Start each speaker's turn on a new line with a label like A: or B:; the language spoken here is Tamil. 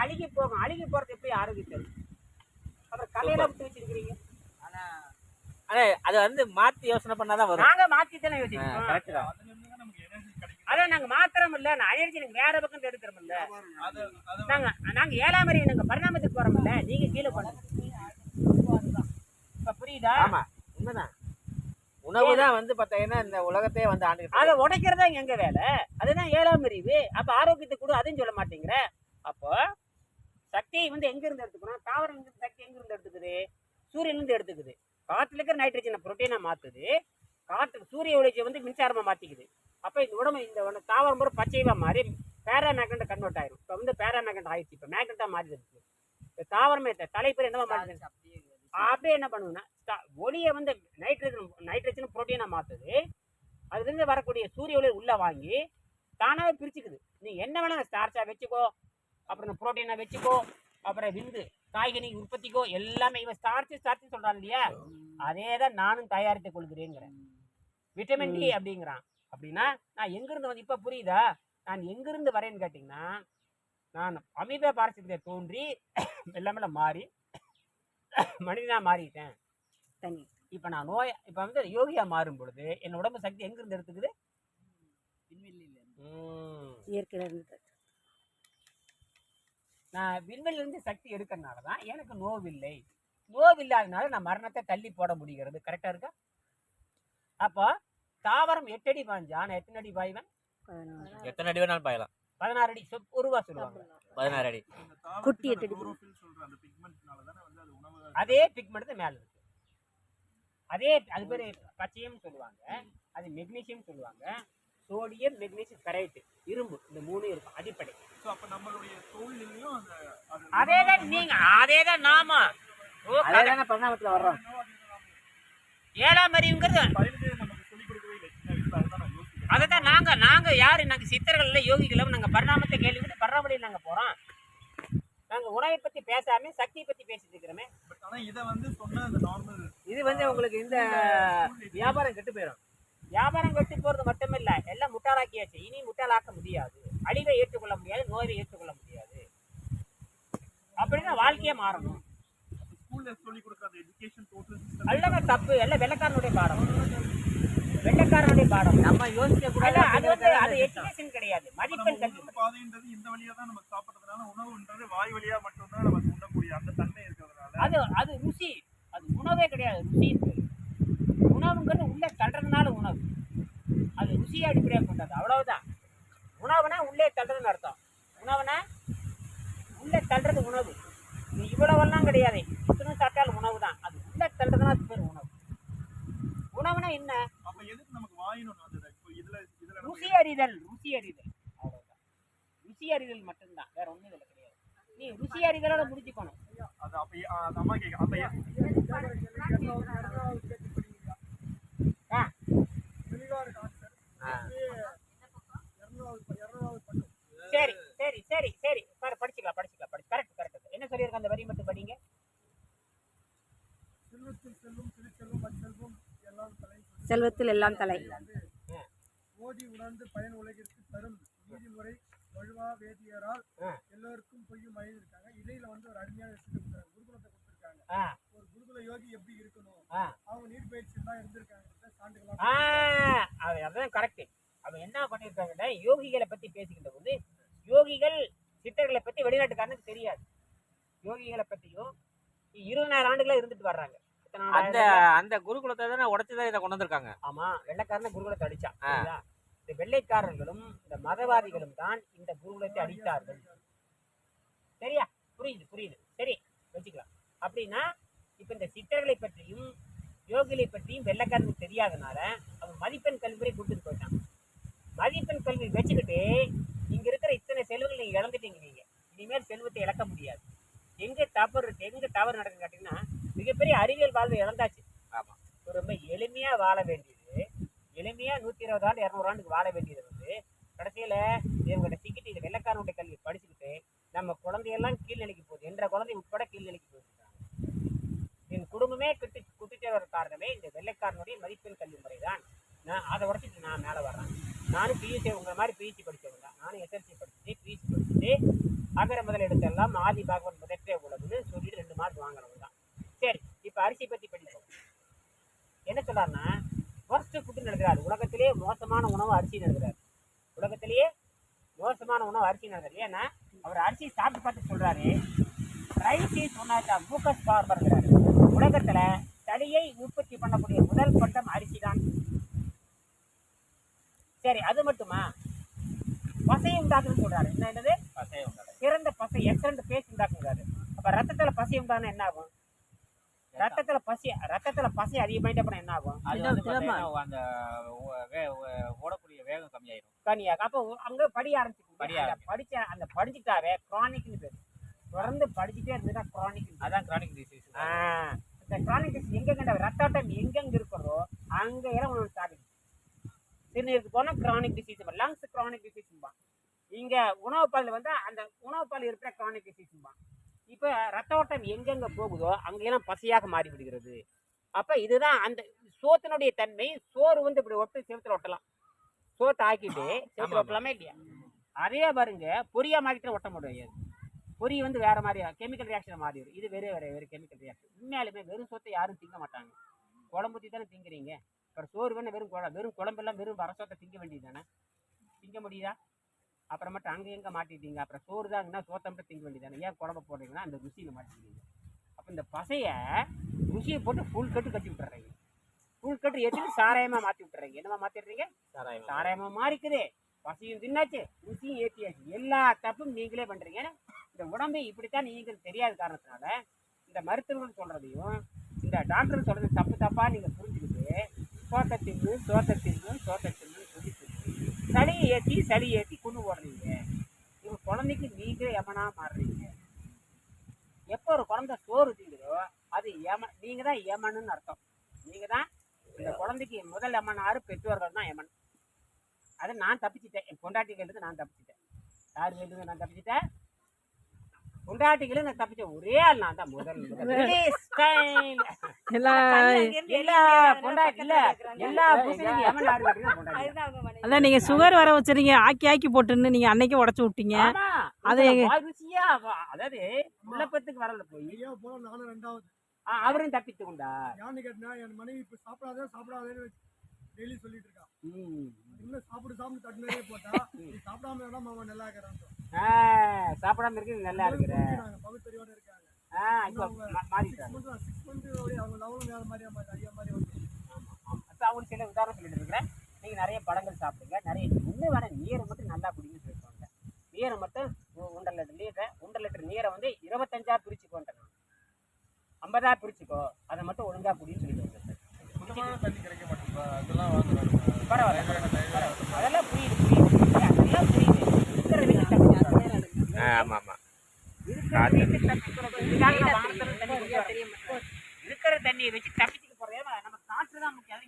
A: அழுகி போகும். அழுகி போறது எப்படி ஆரோக்கியத்தை அப்புறம் கலையெல்லாம் விட்டு வச்சிருக்கிறீங்க.
B: ஆனா அது வந்து மாத்தி யோசனை பண்ணாதான் வரும்.
A: நாங்க மாத்தி தானே யோசிக்கிறோம்.
B: கரெக்ட் தான்
C: அதுல இருந்து தான். நமக்கு எனர்ஜி கிடைக்கும்
A: அதான் நாங்க மாத்திரம் இல்ல நான் எனர்ஜி எனக்கு வேற பக்கம் எடுக்கிறோம் இல்ல.
C: அது அது
A: நாங்க நாங்க ஏழாம் அறிவு நாங்க பரிணாமத்துக்கு போறோம் இல்ல நீங்க கீழே பண்ணுங்க இப்ப புரியுதா?
B: ஆமா உண்மைதான். உணவு தான் வந்து பாத்தீங்கன்னா இந்த உலகத்தையே வந்து ஆண்டுகிட்டு
A: அதை உடைக்கிறதா எங்க வேலை? அதுதான் ஏழாம் அறிவு. அப்ப ஆரோக்கியத்தை கூட அதையும் சொல்ல மாட்டேங்கிற. அப்போ சக்தியை வந்து எங்கேருந்து எடுத்துக்கணும்? தாவரம் சக்தி எங்கேருந்து எடுத்துக்குது? சூரியன்லேருந்து எடுத்துக்குது. காற்றுல இருக்கிற நைட்ரஜனை புரோட்டீனை மாற்றுது காற்று சூரிய ஒளிச்சியை வந்து மின்சாரமாக மாற்றிக்குது அப்போ இந்த உடம்பு இந்த ஒன்று தாவரம் பூரா பச்சைவா மாறி பேரா மேக்னட் கன்வெர்ட் ஆயிரும். இப்போ வந்து பேரா மேக்னட் ஆயிடுச்சு. இப்போ மேக்னட்டா மாறிடுச்சு. இப்போ தாவரமே தலைப்பு என்னவா மாறுது அப்படியே என்ன பண்ணுவோம்னா ஒளியை வந்து நைட்ரஜன் நைட்ரஜன் புரோட்டீனாக மாற்றுது அதுலேருந்து வரக்கூடிய சூரிய ஒளி உள்ளே வாங்கி தானாகவே பிரிச்சுக்குது. நீ என்ன வேணால் ஸ்டார்ச்சாக வச்சுக்கோ அப்புறம் இந்த புரோட்டீனை வச்சுக்கோ அப்புறம் விந்து காய்கறி உற்பத்திக்கோ எல்லாமே இவன் ஸ்டார்ச் ஸ்டார்ச் சொல்றான் இல்லையா? அதே தான் நானும் தயாரித்துக் கொள்கிறேங்கிறேன். விட்டமின் டி அப்படிங்கிறான். அப்படின்னா நான் எங்கிருந்து வந்து இப்ப புரியுதா? நான் எங்கிருந்து வரேன்னு கேட்டிங்கன்னா நான் அமீபா பாரசீகத்தை தோன்றி மெல்ல மெல்ல மாறி மனிதனா மாறிட்டேன்.
D: தண்ணி.
A: இப்ப நான் நோய் இப்ப வந்து யோகியா மாறும் பொழுது என் உடம்பு சக்தி எங்க இருந்து எடுத்துக்குது.
D: இயற்கையில இருந்து
A: நான் விண்வெளியில இருந்து சக்தி எடுக்கிறனால தான் எனக்கு நோவில்லை. நோவில்லாதனால நான் மரணத்தை தள்ளி போட முடிகிறது. கரெக்டா இருக்கா? அப்போ தாவரம் எட்டு அடி பாய்ஞ்சா நான் எத்தனை அடி பாய்வேன்.
B: எத்தனை அடி வேணாலும் பாயலாம்.
A: பதினாறு அடி சொப் உருவா சொல்லுவாங்க.
B: பதினாறு அடி.
D: குட்டி எட்டு
C: chlorophyll சொல்ற அந்த பிக்மெண்ட்னால தானே வந்து அது உணவு
A: அதே பிக்மெண்ட் மேல இருக்கு. அதே அது பேர் பச்சையம் சொல்லுவாங்க. அது மெக்னீசியம் சொல்லுவாங்க. சோடியம் மெக்னீசியம் கரைட்டு இரும்பு. இந்த மூணு இருக்கும். அடிப்படை.
C: ஸோ அப்ப நம்மளுடைய தோல்லையும் அந்த அது
A: தான் நீங்க. அதே தான் நாம. ஓ,
B: அதே தானே பரிணாமத்துல வர்றோம்.
A: ஏழாம் அறிவுங்கிறது அதை தான் நாங்க நாங்க யாரு? நாங்க சித்தர்கள் யோகிகளும் நாங்க பரிணாமத்தை கேள்விட்டு பரிணாமலையில் நாங்க போறோம். நாங்க உணவை பத்தி பேசாம சக்தியை பத்தி பேசிட்டு இருக்கிறோமே.
C: பட் ஆனா இதை வந்து சொன்ன அந்த நார்மல்
A: இது வந்து உங்களுக்கு இந்த வியாபாரம் கெட்டு போயிடும் வியாபாரம் கெட்டு போறது மட்டுமில்ல எல்லாம் முட்டாளாக்கியாச்சு. இனி முட்டாளாக்க முடியாது. அழிவை ஏற்றுக்கொள்ள முடியாது நோயை ஏற்றுக்கொள்ள முடியாது. அப்படின்னா வாழ்க்கையே மாறணும்.
C: ஸ்கூல்ல சொல்லிக் கொடுக்குற அந்த எஜுகேஷன் டோட்டல் சிஸ்டம்
A: எல்லாமே தப்பு எல்லாம் வெள்ளக்காரனுடைய பாடம். வெள்ளக்காரனுடைய பாடம்.
B: நம்ம யோசிக்க
A: அல்ல, அது வந்து அது
B: கூடாது
A: எஜுகேஷன் கிடையாது மதிப்பெண் கல்வி.
C: பாதைன்றது இந்த வழியா தான் நம்ம சாப்பிடுறதுனால உணவுன்றது வாய் வழியா மட்டும்தான் நமக்கு உண்ணக்கூடிய அந்த தன்மை இருக்கிறதுனால.
A: அது அது ருசி. அது உணவே கிடையாது ருசி உணவுங்கிறது உள்ளே தள்ளுறதுனால உணவு அது ருசியை அடிப்படையாக கொண்டது. அவ்வளவுதான். உணவுனா உள்ளே தள்ளுறதுன்னு அர்த்தம். உணவுனா உள்ளே தள்ளுறது உணவு. நீ இவ்வளவெல்லாம் கிடையாது. இத்தனை சாப்பிட்டாலும் உணவு தான் அது உள்ளே தள்ளுறதுனா அது பேர் உணவு. உணவுனா என்ன?
C: அப்ப எதுக்கு நமக்கு இப்போ இதுல இதுல
A: ருசி அறிதல் ருசி அறிதல். அவ்வளவுதான். ருசி அறிதல் மட்டும்தான். வேற ஒண்ணும் இதுல கிடையாது. நீ ருசி அறிதலோட முடிச்சுக்கணும்.
C: அது அப்ப அம்மா கேட்க அப்ப ஏன்
A: ஆ சரி சரி சரி சரி பாரு படிச்சுக்கலாம் படிச்சுக்கலாம் படி கரெக்ட் கரெக்ட் என்ன சொல்லியிருக்க அந்த வரி மட்டும் படிங்க
D: செல்வத்தில் எல்லாம் தலை.
E: ஓதி உணர்ந்து பயன் உலகிற்கு தரும் நீதிமுறை வழுவா வேதியரால். எல்லோருக்கும் பொய்யும் மயில் இருக்காங்க இடையில வந்து ஒரு அருமையான விஷயத்தை குருகுலத்தை கொடுத்துருக்காங்க.
A: ஆ.
E: ஒரு குருகுல யோகி எப்படி இருக்கணும்?
A: ஆ.
E: அவங்க நீர் பயிற்சி தான் இருந்திருக்காங்க சான்றுகளா
A: ஆ. அது அதான் கரெக்ட் அவன் என்ன பண்ணியிருக்காங்கன்னா யோகிகளை பத்தி பேசிக்கிட்ட போது யோகிகள் சித்தர்களை பத்தி வெளிநாட்டுக்காரனுக்கு தெரியாது. யோகிகளை பத்தியும் இருபதாயிரம் ஆண்டுகளா இருந்துட்டு வர்றாங்க.
B: அந்த அந்த குருகுலத்தை தானே உடச்சுதான் இதை கொண்டு வந்திருக்காங்க.
A: ஆமா வெள்ளைக்காரனை குருகுலத்தை அடிச்சான்? இந்த வெள்ளைக்காரர்களும் இந்த மதவாதிகளும் தான் இந்த குருகுலத்தை அடித்தார்கள். சரியா? புரியுது புரியுது. சரி வச்சுக்கலாம். அப்படின்னா இப்ப இந்த சித்தர்களை பற்றியும் யோகிகளை பற்றியும் வெள்ளைக்காரனுக்கு தெரியாதனால அவன் மதிப்பெண் கல்வியை கொடுத்துட்டு போயிட்டான். மதிப்பெண் கல்வி வச்சுக்கிட்டு இங்க இருக்கிற இத்தனை செல்வங்கள் நீங்க இழந்துட்டீங்க நீங்க. இனிமேல் செல்வத்தை இழக்க முடியாது. எங்க தவறு இருக்கு எங்க தவறு நடக்குன்னு கேட்டீங்கன்னா மிகப்பெரிய அறிவியல் வாழ்வை இழந்தாச்சு.
B: ஆமா.
A: ஒரு ரொம்ப எளிமையா வாழ வேண்டியது எளிமையா நூத்தி இருபது ஆண்டு இரநூறு ஆண்டுக்கு வாழ வேண்டியது வந்து கடைசியில இவங்க சிக்கிட்டு இது வெள்ளக்காரனுடைய கல்வி படிச்சுக்கிட்டு நம்ம குழந்தையெல்லாம் கீழ்நிலைக்கு போகுது. என்ற குழந்தை உட்பட கீழ்நிலைக்கு போயிட்டு என் குடும்பமே கிட்டு குட்டிட்டு வர காரணமே இந்த வெள்ளைக்காரனுடைய மதிப்பெண் கல்வி முறை தான் நான் அதை உடச்சிட்டு நான் மேலே வர்றேன். நானும் பியூசி உங்களை மாதிரி பியூசி படித்தவங்க தான். நானும் எஸ்எல்சி படிச்சுட்டு பியூசி படிச்சுட்டு அகர முதல் எடுத்தெல்லாம் ஆதி பாகவன் முதற்றே உலகுன்னு சொல்லிட்டு ரெண்டு மார்க் வாங்குறவங்க தான். சரி இப்போ அரிசி பற்றி படிப்போம். என்ன சொல்லார்னா ஃபர்ஸ்ட் ஃபுட்டு நடக்கிறார் உலகத்திலே மோசமான உணவு அரிசி நடக்கிறார் உலகத்திலேயே மோசமான உணவு அரிசி நடக்கிறார் ஏன்னா அவர் அரிசி சாப்பிட்டு பார்த்து சொல்கிறாரு rice is one of the mucus பார்பர்கிறார் உலகத்தில் தடியை உற்பத்தி பண்ணக்கூடிய முதல் பட்டம் அரிசி தான் சரி அது மட்டுமா? பசையை உண்டாக்குன்னு சொல்கிறாரு என்ன என்னது?
B: பசையை உண்டாக்குது.
A: சிறந்த பசை எக்ஸலண்ட் பேஸ் உண்டாக்குங்கிறாரு. அப்ப ரத்தத்துல பசி உண்டானா என்ன ஆகும் ரத்தத்துல பசி ரத்தத்துல பசி அதிகமாயிட்ட அப்புறம் என்ன ஆகும்
B: அது அந்த ஓடக்கூடிய வேகம் கம்மியாயிரும்.
A: கனியாக அப்போ அங்க படிய ஆரம்பிச்சு
B: படிய.
A: படிச்ச அந்த படிச்சுட்டாவே குரானிக்னு பேரு. தொடர்ந்து படிச்சுட்டே இருந்ததுன்னா குரானிக்
B: அதான் கிரானிக் டிசீஸ்
A: இந்த குரானிக் டிசீஸ் எங்க கண்ட ரத்தாட்டம் எங்கெங்க இருக்கிறதோ அங்க எல்லாம் உனக்கு சாகுது சிறுநீருக்கு போனா கிரானிக் டிசீஸ் லங்ஸ் கிரானிக் டிசீஸ்பா இங்க உணவு பால் வந்து அந்த உணவு பால் இருக்கிற கிரானிக் டிசீஸ்பா இப்ப ரத்த ஓட்டம் எங்கெங்க போகுதோ அங்கெல்லாம் பசியாக மாறி விடுகிறது அப்ப இதுதான் அந்த சோத்தினுடைய தன்மை. சோறு வந்து இப்படி ஒட்டு செவத்துல ஒட்டலாம். சோத்தை ஆக்கிட்டு செவத்துல. ஒட்டலாமே இல்லையா? அதே பாருங்க பொரியா மாறிட்டு ஒட்ட முடியாது. பொரி வந்து வேற மாதிரி கெமிக்கல் ரியாக்ஷன் மாறி வரும் இது வேற வேற வேற கெமிக்கல் ரியாக்ஷன் உண்மையாலுமே வெறும் சோத்தை யாரும் திங்க மாட்டாங்க. குழம்பு தானே திங்கிறீங்க. அப்புறம் சோறு வேணும் வெறும் குழம்பு வெறும் குழம்பெல்லாம் வெறும் வர சோத்தை திங்க வேண்டியது தானே? திங்க முடியுதா? அப்புறம் மட்டும் அங்கே எங்கே மாட்டிட்டீங்க? அப்புறம் சோறு தாங்கன்னா சோத்தை மட்டும் திங்க வேண்டியது தானே ஏன் குழம்பு போடுறீங்கன்னா அந்த ருசியில் மாட்டிக்கிறீங்க அப்போ இந்த பசையை ருசியை போட்டு ஃபுல் கட்டு கட்டி விட்டுறீங்க ஃபுல் கட்டு ஏற்றிட்டு சாராயமாக மாற்றி விட்டுறீங்க என்னமா மாற்றிடுறீங்க
B: சாராயம்.
A: சாராயமாக மாறிக்குது. பசியும் தின்னாச்சு ருசியும் ஏற்றியாச்சு எல்லா தப்பும் நீங்களே பண்ணுறீங்க இந்த உடம்பை இப்படித்தான் நீங்கள் தெரியாத காரணத்தினால இந்த மருத்துவர்கள் சொல்கிறதையும் இந்த டாக்டர் சொல்கிறது தப்பு தப்பாக நீங்கள் புரிஞ்சுக்கிட்டு சோத்தை தின்னு சோத்தை தின்னு சோத்தை தின்னு சொல்லி சளியை ஏற்றி சளி ஏற்றி கொண்டு ஓடுறீங்க உங்க குழந்தைக்கு நீங்களே எமனா மாறுறீங்க. எப்போ ஒரு குழந்தை சோறு தீங்குதோ அது எம நீங்கள் தான் எமனுன்னு அர்த்தம். நீங்கள் தான் இந்த குழந்தைக்கு முதல் எமனாரு ஆறு பெற்றோர்கள் தான் எமன். அதை நான் தப்பிச்சிட்டேன். என் பொண்டாட்டி கேட்டது நான் தப்பிச்சிட்டேன். யார் வேண்டுங்க நான் தப்பிச்சிட்டேன்? பொண்டாட்டிகளும் நான் தப்பிச்சேன் ஒரே ஆள் நான் தான் முதல். எல்லா பொண்டாட்டி இல்ல எல்லா புருஷனுக்கும் எவன் யாரு கேட்டீங்கன்னா பொண்டாட்டி.
F: அதான் நீங்க சுகர் வர வச்சிருங்க ஆக்கி ஆக்கி போட்டுன்னு நீங்க அன்னைக்கு உடைச்சு விட்டீங்க. அது
A: ருசியா அதாவது விண்ணப்பத்துக்கு வரல போய். அவரும் தப்பித்து கொண்டா
E: என் மனைவி இப்ப சாப்பிடாத சாப்பிடாதேன்னு டெய்லி சொல்லிட்டு இருக்கா. சாப்பிடு சாப்பிட்டு தட்டுனதே போட்டா நீ சாப்பிடாம நல்லா இருக்கிறான்
A: சாப்பிடாம இருக்கு நல்லா இருக்கிற. ஆ, இப்ப மாறிட்டாங்க.
E: அவங்க
A: சில உதாரணம் சொல்லிட்டு இருக்கிறேன். நீங்க நிறைய பழங்கள் சாப்பிடுங்க. நிறைய இன்னும் வேற நீரை மட்டும் நல்லா குடிங்கன்னு சொல்லிருக்காங்க நீரை மட்டும் ஒன்றரை லிட்டர் நீரை ஒன்றரை லிட்டர் நீரை வந்து இருபத்தஞ்சா பிரிச்சுக்கோன்றேன் ஐம்பதா பிரிச்சுக்கோ அதை மட்டும் ஒழுங்கா குடின்னு சொல்லிட்டு வந்தேன் பரவாயில்ல பரவாயில்ல. அதெல்லாம் புரியுது புரியுது அதெல்லாம் புரியுது இருக்கிற வீட்டு தப்பி
B: ஆமா ஆமா
A: இருக்கிற வீட்டு தப்பி இதுக்காக நான் வானத்துல தண்ணி ஆமாம் வரேன். இருக்கிற தண்ணியை வச்சு தப்பி